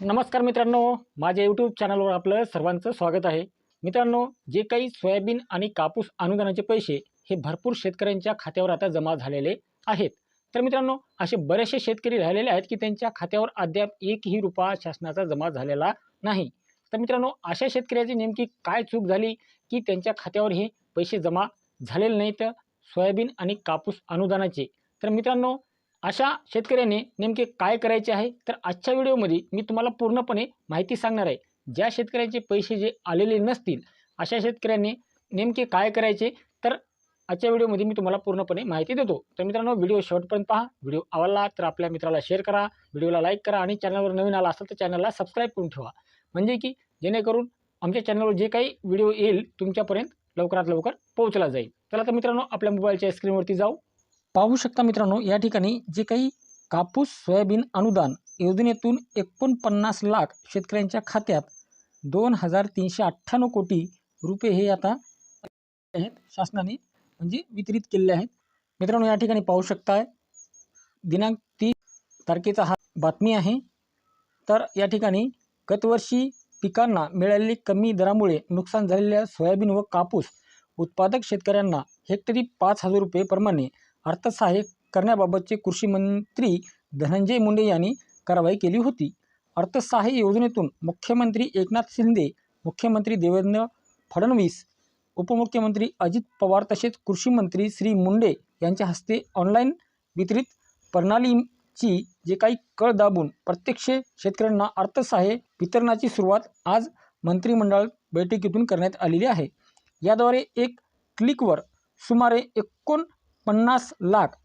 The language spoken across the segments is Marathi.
नमस्कार मित्रांनो माझ्या यूट्यूब चॅनलवर आपलं सर्वांचं स्वागत आहे. मित्रांनो जे काही सोयाबीन आणि कापूस अनुदानाचे पैसे हे भरपूर शेतकऱ्यांच्या खात्यावर आता जमा झालेले आहेत. तर मित्रांनो असे बरेचसे शेतकरी राहिलेले आहेत की त्यांच्या खात्यावर अद्याप एकही रुपया शासनाचा जमा झालेला नाही. तर मित्रांनो अशा शेतकऱ्याची नेमकी काय चूक झाली की त्यांच्या खात्यावर हे पैसे जमा झालेले नाहीत? सोयाबीन आणि कापूस अनुदानाचे. तर मित्रांनो अशा शेतकऱ्याने नेमके काय करायचे आहे? तर आजच्या व्हिडिओमध्ये मी तुम्हाला पूर्णपणे माहिती सांगणार आहे. ज्या शेतकऱ्यांचे पैसे जे आलेले नसतील अशा शेतकऱ्यांनी नेमके काय करायचे? तर आजच्या व्हिडिओमध्ये मी तुम्हाला पूर्णपणे माहिती देतो. तर मित्रांनो व्हिडिओ शेवटपर्यंत पहा. व्हिडिओ आवडला तर आपल्या मित्राला शेअर करा. व्हिडिओला लाईक करा आणि चॅनलवर नवीन आला असेल तर चॅनलला सबस्क्राईब करून ठेवा. म्हणजे की जेणेकरून आमच्या चॅनलवर जे काही व्हिडिओ येईल तुमच्यापर्यंत लवकरात लवकर पोहोचला जाईल. चला तर मित्रांनो आपल्या मोबाईलच्या स्क्रीनवरती जाऊ. पाहू शकता मित्रांनो या ठिकाणी जे काही कापूस सोयाबीन अनुदान योजनेतून एकोणपन्नास लाख शेतकऱ्यांच्या खात्यात दोन हजार तीनशे अठ्ठ्याण्णव कोटी रुपये हे आता आहेत शासनाने म्हणजे वितरित केलेले आहेत. मित्रांनो या ठिकाणी पाहू शकताय दिनांक तीस तारखेचा हा बातमी आहे. तर या ठिकाणी गतवर्षी पिकांना मिळालेली कमी दरामुळे नुकसान झालेल्या सोयाबीन व कापूस उत्पादक शेतकऱ्यांना हेक्टरी पाच हजार रुपये प्रमाणे अर्थसहाय्य करण्याबाबतचे कृषी मंत्री धनंजय मुंडे यांनी कारवाई केली होती. अर्थसहाय्य योजनेतून मुख्यमंत्री एकनाथ शिंदे मुख्यमंत्री देवेंद्र फडणवीस उपमुख्यमंत्री अजित पवार तसेच कृषी मंत्री श्री मुंडे यांच्या हस्ते ऑनलाईन वितरित प्रणालीची जे काही कळ दाबून प्रत्यक्ष शेतकऱ्यांना अर्थसहाय्य वितरणाची सुरुवात आज मंत्रिमंडळ बैठकीतून करण्यात आलेली आहे. याद्वारे एक क्लिकवर सुमारे पन्नास लाख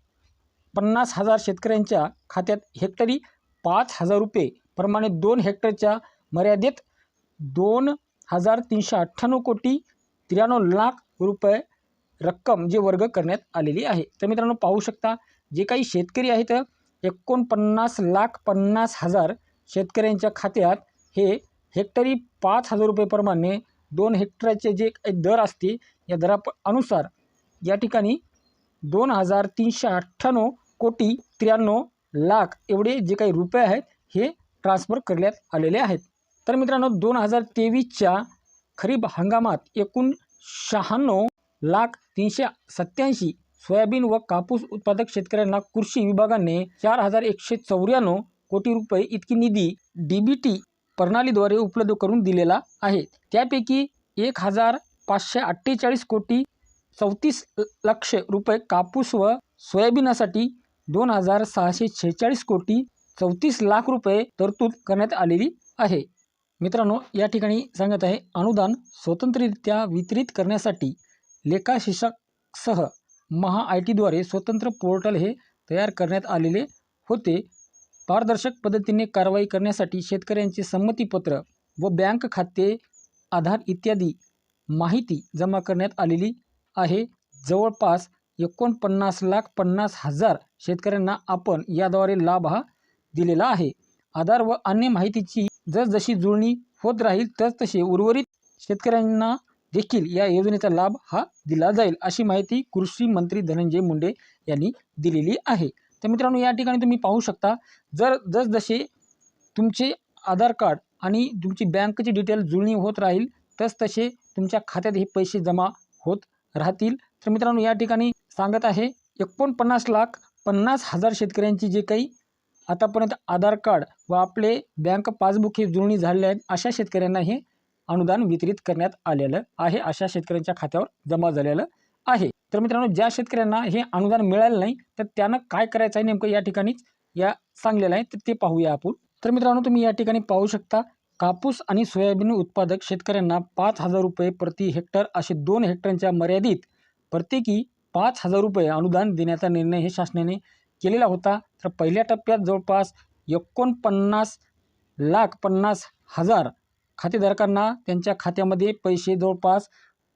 पन्नास हजार शेतकऱ्यांच्या खात्यात हेक्टरी पाच हजार रुपये प्रमाणे दोन हेक्टरच्या मर्यादेत दोन हजार तीनशे अठ्ठ्याण्णव कोटी त्र्याण्णव लाख रुपये रक्कम जे वर्ग करण्यात आलेली आहे. तर मित्रांनो पाहू शकता जे काही शेतकरी आहेत एकोणपन्नास लाख पन्नास हजार शेतकऱ्यांच्या खात्यात हे हेक्टरी पाच हजार रुपयेप्रमाणे दोन हेक्टरचे जे काही दर असते या दरा अनुसार या ठिकाणी दोन हजार तीनशे अठ्ठ्याण्णव कोटी त्र्याण्णव लाख एवढे जे काही रुपये आहेत हे ट्रान्सफर करण्यात आलेले आहेत. तर मित्रांनो दोन हजार तेवीसच्या खरीप हंगामात एकूण शहाण्णव लाख तीनशे सत्याऐंशी सोयाबीन व कापूस उत्पादक शेतकऱ्यांना कृषी विभागाने चार हजार एकशे चौऱ्याण्णव कोटी रुपये इतकी निधी डी बी टी प्रणालीद्वारे उपलब्ध करून दिलेला आहे. त्यापैकी एक हजार पाचशे अठ्ठेचाळीस कोटी चौतीस लक्ष रुपये कापूस व सोयाबीनसाठी दोन हजार सहाशे छेचाळीस कोटी चौतीस लाख रुपये तरतूद करण्यात आलेली आहे. मित्रांनो या ठिकाणी सांगत आहे अनुदान स्वतंत्ररित्या वितरित करण्यासाठी लेखाशिषकसह महा आय टीद्वारे स्वतंत्र पोर्टल हे तयार करण्यात आलेले होते. पारदर्शक पद्धतीने कारवाई करण्यासाठी शेतकऱ्यांचे संमतीपत्र व बँक खाते आधार इत्यादी माहिती जमा करण्यात आलेली आहे. जवळपास एकोणपन्नास लाख पन्नास हजार शेतकऱ्यांना आपण याद्वारे लाभ हा दिलेला आहे. आधार व अन्य माहितीची जसजशी जुळणी होत राहील तसतसे उर्वरित शेतकऱ्यांना देखील या योजनेचा लाभ हा दिला जाईल अशी माहिती कृषी मंत्री धनंजय मुंडे यांनी दिलेली आहे. तर मित्रांनो या ठिकाणी तुम्ही पाहू शकता जर जसजसे तुमचे आधार कार्ड आणि तुमची बँकची डिटेल जुळणी होत राहील तसतसे तुमच्या खात्यात हे पैसे जमा होत राहतील. तर मित्रांनो या ठिकाणी सांगत आहे एकोणपन्नास लाख पन्नास हजार शेतकऱ्यांची जे काही आतापर्यंत आधार कार्ड व आपले बँक पासबुक हे जुळणी झालेले आहेत अशा शेतकऱ्यांना हे अनुदान वितरित करण्यात आलेलं आहे अशा शेतकऱ्यांच्या खात्यावर जमा झालेलं आहे. तर मित्रांनो ज्या शेतकऱ्यांना हे अनुदान मिळालं नाही तर त्यांना काय करायचं आहे नेमकं या ठिकाणीच या सांगलेलं आहे तर ते पाहूया आपण. तर मित्रांनो तुम्ही या ठिकाणी पाहू शकता कापूस आणि सोयाबीन उत्पादक शेतकऱ्यांना पाच हजार रुपये प्रति हेक्टर असे दोन हेक्टरच्या मर्यादित प्रत्येकी पाच हजार रुपये अनुदान देण्याचा निर्णय हे शासनाने केलेला होता. तर पहिल्या टप्प्यात जवळपास एकोणपन्नास लाख पन्नास हजार खातेधारकांना त्यांच्या खात्यामध्ये पैसे जवळपास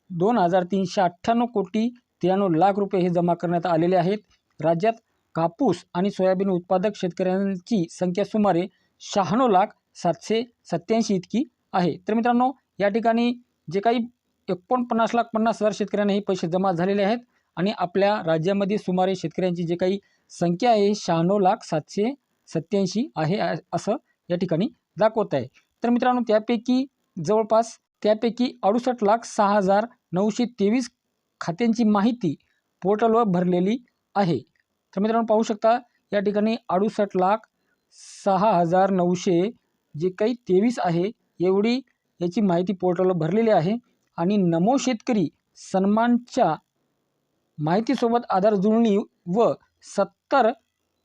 दोन हजार तीनशे अठ्ठ्याण्णव कोटी त्र्याण्णव लाख रुपये हे जमा करण्यात आलेले आहेत. राज्यात कापूस आणि सोयाबीन उत्पादक शेतकऱ्यांची संख्या सुमारे शहाण्णव लाख सातशे सत्त्याऐंशी इतकी आहे. तर मित्रांनो या ठिकाणी जे काही एकोणपन्नास लाख पन्नास हजार शेतकऱ्यांना हे पैसे जमा झालेले आहेत आणि आपल्या राज्यामध्ये सुमारे शेतकऱ्यांची जे काही संख्या आहे शहाण्णव लाख सातशे सत्याऐंशी आहे असं या ठिकाणी दाखवत आहे. तर मित्रांनो त्यापैकी जवळपास त्यापैकी अडुसष्ट लाख सहा हजार नऊशे तेवीस खात्यांची माहिती पोर्टलवर भरलेली आहे. तर मित्रांनो पाहू शकता या ठिकाणी अडुसष्ट लाख सहा हजार नऊशे जे काही तेवीस आहे एवढी याची माहिती पोर्टलवर भरलेली आहे. आणि नमो शेतकरी सन्मानच्या माहितीसोबत आधार जुळणी व सत्तर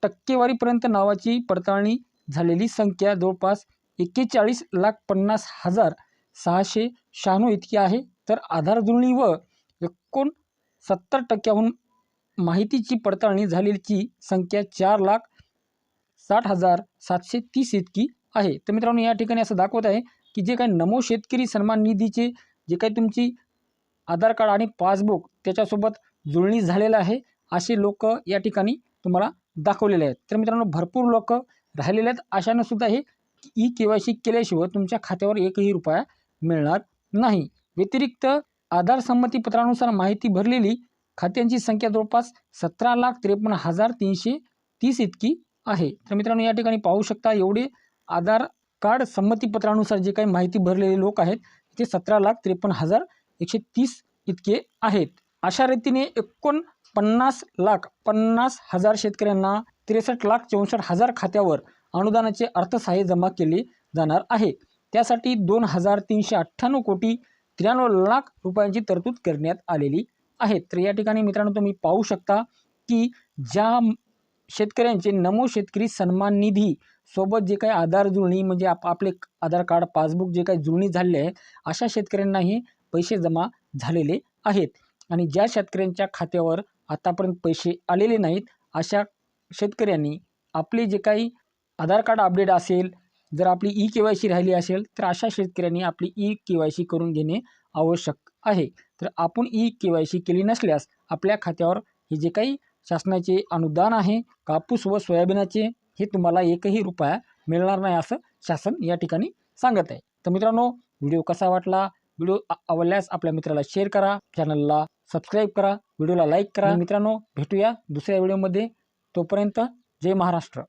टक्केवारीपर्यंत नावाची पडताळणी झालेली संख्या जवळपास एक्केचाळीस लाख पन्नास हजार सहाशे शहाण्णव इतकी आहे. तर आधार जुळणी व एकूण सत्तर टक्क्याहून माहितीची पडताळणी झालेलीची संख्या चार लाख साठ हजार सातशे तीस इतकी आहे. तर मित्रांनो या ठिकाणी असं दाखवत आहे की जे काही नमो शेतकरी सन्मान निधीचे जे काही तुमची आधार कार्ड आणि पासबुक त्याच्यासोबत जुळणी झालेलं आहे असे लोक या ठिकाणी तुम्हाला दाखवलेले आहेत. तर मित्रांनो भरपूर लोक राहिलेले आहेत. अशानं सुद्धा हे ई के वाय सी केल्याशिवाय तुमच्या खात्यावर एकही रुपया मिळणार नाही. व्यतिरिक्त आधार संमतीपत्रानुसार माहिती भरलेली खात्यांची संख्या जवळपास सतरा लाख त्रेपन्न हजार तीनशे तीस इतकी आहे. तर मित्रांनो या ठिकाणी पाहू शकता एवढे आधार कार्ड संमतीपत्रानुसार जे काही माहिती भरलेले लोक आहेत ते सतरा लाख त्रेपन्न हजार एकशे तीस इतके आहेत. अशा रीतीने एकोणपन्नास लाख पन्नास हजार शेतकऱ्यांना त्रेसष्ट लाख चौसष्ट हजार खात्यावर अनुदानाचे अर्थसहाय्य जमा केले जाणार आहे. त्यासाठी दोन हजार तीनशे अठ्ठ्याण्णव कोटी त्र्याण्णव लाख रुपयांची तरतूद करण्यात आलेली आहे. तर या ठिकाणी मित्रांनो तुम्ही पाहू शकता की ज्या शेतकऱ्यांचे नमो शेतकरी सन्मान निधी सोबत जे काही आधार जुळणी म्हणजे आप आपले आधार कार्ड पासबुक जे काही जुळणी झालेले आहे अशा शेतकऱ्यांनाही पैसे जमा झालेले आहेत. आणि ज्या शेतकऱ्यांच्या खात्यावर आतापर्यंत पैसे आलेले नाहीत अशा शेतकऱ्यांनी आपले जे काही आधार कार्ड अपडेट असेल जर आपली ई के वाय सी राहिली असेल तर अशा शेतकऱ्यांनी आपली ई के वाय सी करून घेणे आवश्यक आहे. तर आपण ई के वाय सी केली नसल्यास आपल्या खात्यावर हे जे काही शासनाचे अनुदान आहे कापूस व सोयाबीनाचे हे तुम्हाला एकही रुपया मिळणार नाही असं शासन या ठिकाणी सांगत आहे. तर मित्रांनो व्हिडिओ कसा वाटला? व्हिडिओ आवडल्यास आपल्या मित्राला शेअर करा चॅनलला सबस्क्राईब करा व्हिडिओला लाईक करा. मित्रांनो भेटूया दुसऱ्या व्हिडिओमध्ये तोपर्यंत जय महाराष्ट्र.